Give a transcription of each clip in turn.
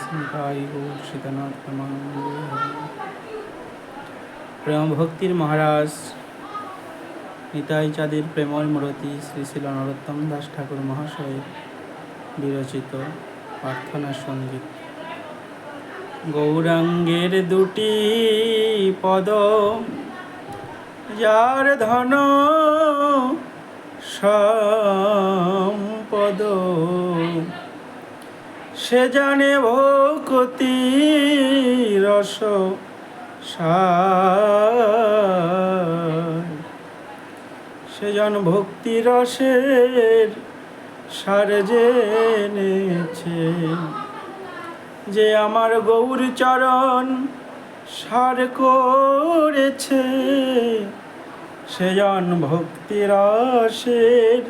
শ্রীকাই গৌর সীতানাথ প্রেমানন্দে হরে। প্রেম ভক্তির মহারাজ নিতাই চাঁদের প্রেমর মূরতি শ্রী শিল নরোত্তম দাস ঠাকুর মহাশয়ের বিরচিত প্রার্থনা সংগীত গৌরাঙ্গের দুটি পদ যার ধন সম্পদ সে জানে ভকতি রস সে জন ভক্তি রসের সার জেনেছে। যে আমার গৌর চরণ সার করেছে। সেজন ভক্তি রসের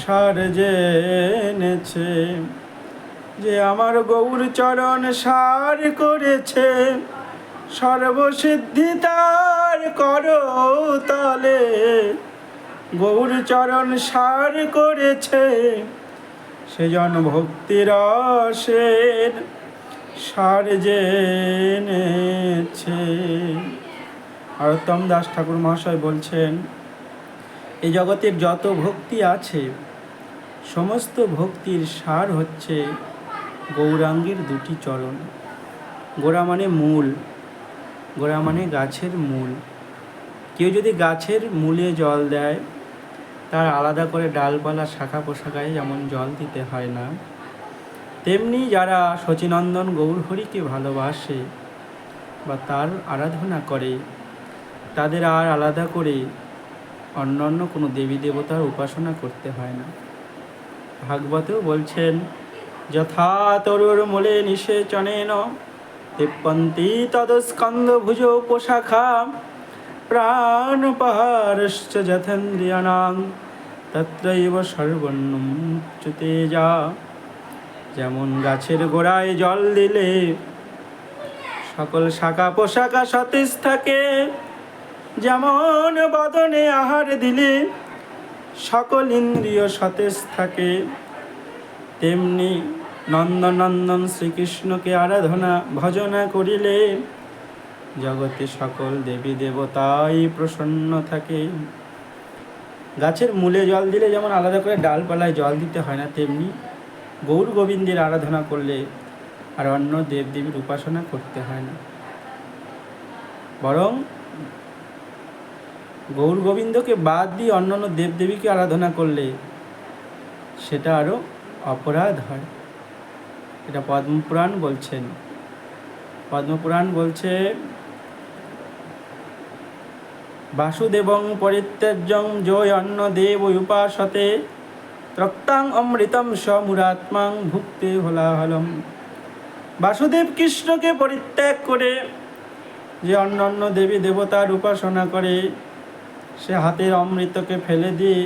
সার জেনেছে। যে আমার গৌর চরণ সার করেছে, সর্বসিদ্ধি তার করো তলে। গৌর চরণ সার করেছে, সেজন ভক্তি রসের সার জেনেছে আরতম দাস ঠাকুর মহাশয় বলছেন এই জগতের যত ভক্তি আছে, সমস্ত ভক্তির সার হচ্ছে গৌরাঙ্গের দুটি চরণ। গোড়া মানে মূল, গোড়া মানে গাছের মূল। কেউ যদি গাছের মূলে জল দেয়, তার আলাদা করে ডালপালা শাখা পোশাকায় যেমন জল দিতে হয় না, তেমনি যারা শচীনন্দন গৌরহরিকে ভালোবাসে বা তার আরাধনা করে, তাদের আর আলাদা করে অন্যান্য কোনো দেবী দেবতার উপাসনা করতে হয় না। ভাগবতেও বলছেন যথা তরুর মূলে নিষেচনেন তিপ্পন্তি তদস্কন্দ ভুজ পোশাখা। প্রাণ পাহারশ্চ যথেন্দ্রিয়াণাং তত্রৈব সর্বণ্যম যা যেমন গাছের গোড়ায় জল দিলে সকল শাখা পোশাকা সতেজ থাকে। যেমন বদনে আহার দিলে সকল ইন্দ্রিয় সতেজ থাকে। তেমনি নন্দনন্দন শ্রীকৃষ্ণকে আরাধনা, ভজনা করিলে জগতে সকল দেবী দেবতাই প্রসন্ন থাকে। গাছের মূলে জল দিলে যেমন আলাদা করে ডালপালায় জল দিতে হয় না, তেমনি গৌর গোবিন্দের আরাধনা করলে আর অন্য দেবদেবীর উপাসনা করতে হয় না। বরং গৌর গোবিন্দকে বাদ দিয়ে অন্যান্য দেবদেবীকে আরাধনা করলে সেটা আরও অপরাধ হয়। এটা পদ্মপুরাণ বলছেন। পদ্মপুরাণ বলছে, বাসুদেবং পরিত্যাজ্যং জয় অন্ন দেব উপাসতে ত্রক্তাং অমৃতম সমুরাত্মাং ভুক্তে হলাহলম। বাসুদেব কৃষ্ণকে পরিত্যাগ করে যে অন্য অন্য দেবী দেবতার উপাসনা করে, সে হাতের অমৃতকে ফেলে দিয়ে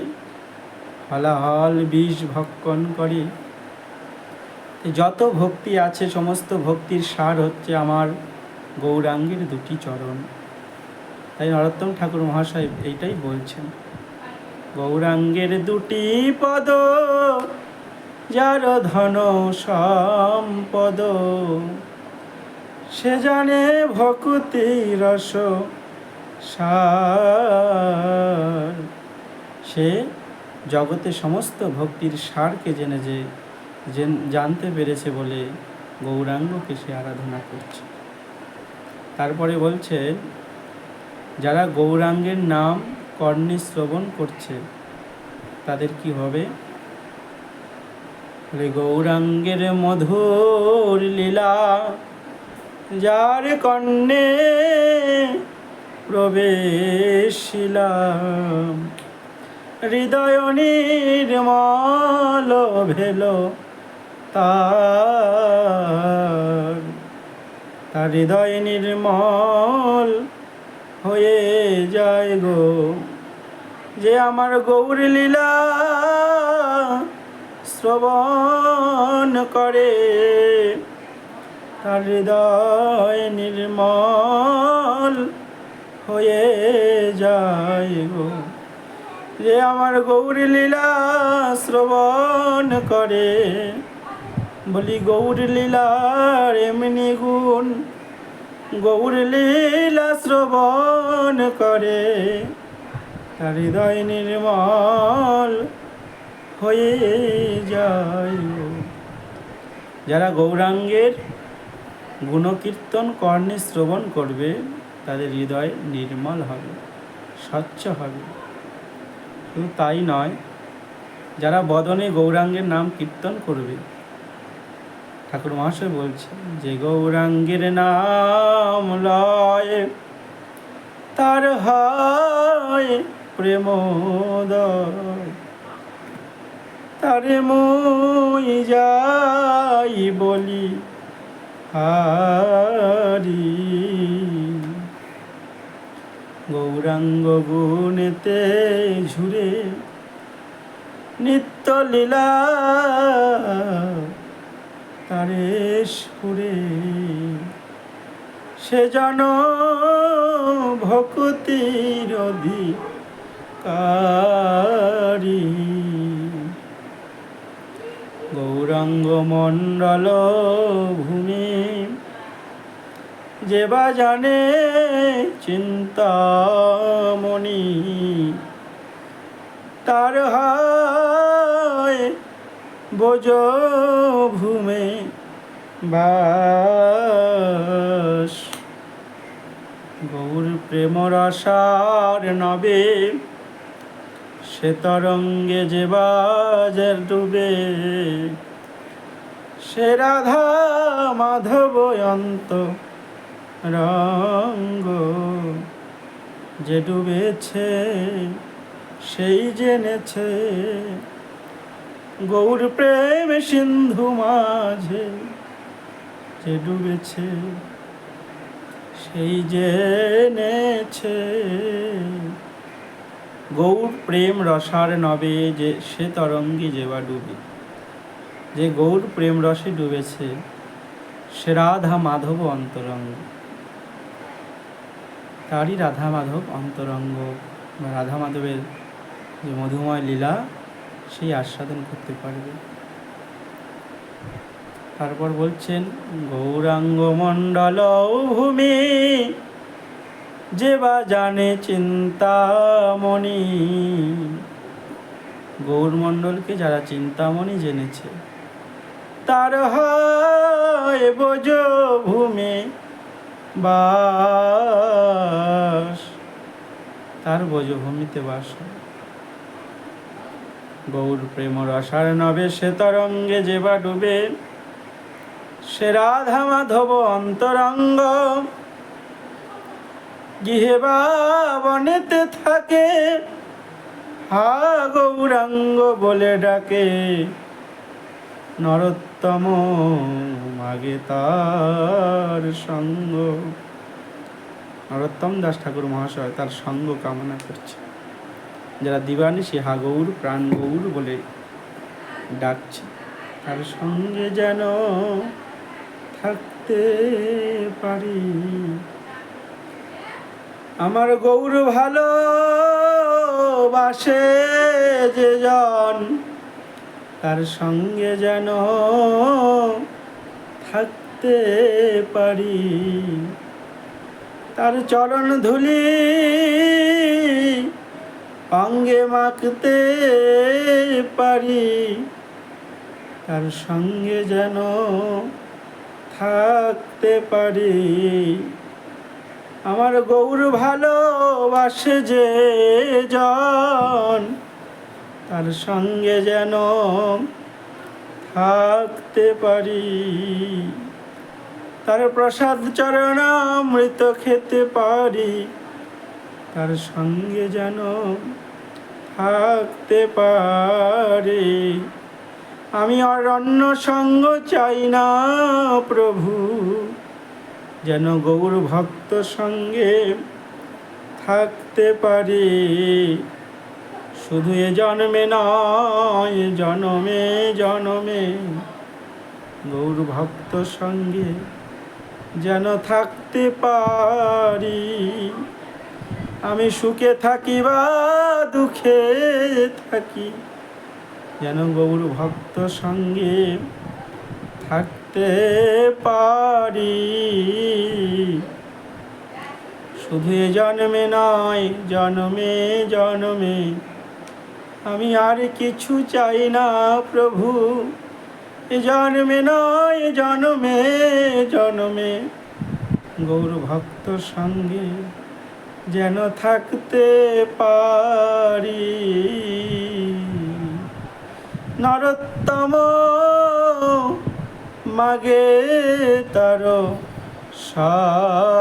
হলাহল বিষ ভক্ষণ করে। যত ভক্তি আছে, সমস্ত ভক্তির সার হচ্ছে আমার গৌরাঙ্গের দুটি চরণ। তাই নরোত্তম ঠাকুর মহাশয় এইটাই বলছেন। গৌরাঙ্গের দুটি পদ, যার ধন সম্পদ, সে জানে ভক্তি রস, সার। সে জগতে সমস্ত ভক্তির সারকে জেনে যে জানতে পেরেছে বলে গৌরাঙ্গকে সে আরাধনা করছে। তারপরে বলছে, যারা গৌরাঙ্গের নাম কর্ণে শ্রবণ করছে, তাদের কি হবে? গৌরাঙ্গের মধুর লীলা, যার কর্ণে প্রবেশিলাম, হৃদয় নির্মল ভেল তার। তার হৃদয় নির্মল হয়ে যায় গো। যে আমার গৌর লীলা শ্রবণ করে, তার হৃদয় নির্মল হয়ে যায় গো। যে আমার গৌরী লীলা শ্রবণ করে বলি, গৌর লীলার এমনি গুণ, গৌর লীলা শ্রবণ করে। তার হৃদয় নির্মল হয়ে যায় যারা গৌরাঙ্গের গুণকীর্তন, কর্ণে শ্রবণ করবে, তাদের হৃদয় নির্মল হবে, স্বচ্ছ হবে। শুধু তাই নয়, যারা বদনে গৌরাঙ্গের নাম কীর্তন করবে ঠাকুর মহাশয় বলছে যে গৌরাঙ্গের নাম লয়, তার হয় প্রেমোদয়। তারে মই যাই বলি, হারি। গৌরাঙ্গ গুণেতে ঝুরে নিত্য লীলা তারে সুরে। সে যেন ভক্তির অধিকারী। গৌরাঙ্গ মণ্ডল ভূমি যে বা জানে চিন্তামণি, তার হয় বোজ ভূমে বাস। গৌর প্রেম রসার নবে, সে তরঙ্গে যে বাজার ডুবে। সে রাধা মাধব অন্ত রঙ্গ, যে ডুবেছে সেই জেনেছে গৌর প্রেম সিন্ধু মাঝে যে ডুবেছে, সেই জেনেছে গৌর প্রেম রসার নবে যে সে তরঙ্গে যেবা ডুবে। যে গৌর প্রেম রসে ডুবেছে, সে রাধা মাধব অন্তরঙ্গ। তারই রাধা মাধব অন্তরঙ্গ, বা রাধা মাধবের যে মধুময় লীলা সেই আস্বাদন করতে পারবে। তারপর বলছেন, গৌরাঙ্গ মণ্ডল ভূমি, যে বা জানে চিন্তামণি। গৌরমণ্ডলকে যারা চিন্তামণি জেনেছে, তার হয় ভূমে বাস। তার বোঝভূমিতে বাস হয়। গৌর প্রেম রসার নবে সে তরঙ্গে যে বা ডুবে। সে রাধা মাধব অন্তরঙ্গ, গৃহে বনেতে থাকে। হা গৌরাঙ্গ বলে ডাকে, নরোত্তম মাগে তার সঙ্গ। নরোত্তম দাস ঠাকুর মহাশয় তার সঙ্গ কামনা করছে। যারা দিবানি সে হা গৌর প্রাণ গৌর বলে ডাকছে। তার সঙ্গে যেন থাকতে পারি। আমার গৌর ভালো বাসে যে জন তার সঙ্গে যেন থাকতে পারি। তার চরণ ধুলি অঙ্গে মাখতে পারি, তার সঙ্গে যেন থাকতে পারি। আমার গৌর ভালোবাসে যে জন, তার সঙ্গে যেন থাকতে পারি। তার প্রসাদ চরণামৃত খেতে পারি, তার সঙ্গে যেন থাকতে পারি। আমি অন্য সঙ্গ চাই না, প্রভু। যেন গৌর ভক্ত সঙ্গে থাকতে পারি। শুধু এ জন্মে নয়, জনমে জনমে। গৌর ভক্ত সঙ্গে যেন থাকতে পারি। আমি সুখে থাকি বা দুঃখে থাকি, যেন গৌর ভক্ত সঙ্গে থাকতে পারি। শুধু জন্মে নয়, জন্মে জন্মে আমি আর কিছু চাই না প্রভু। এ জন্মে নয়, জন্মে জন্মে গৌর ভক্ত সঙ্গে যেন থাকতে পারি। নরোত্তম মাগে তার সঙ্গ।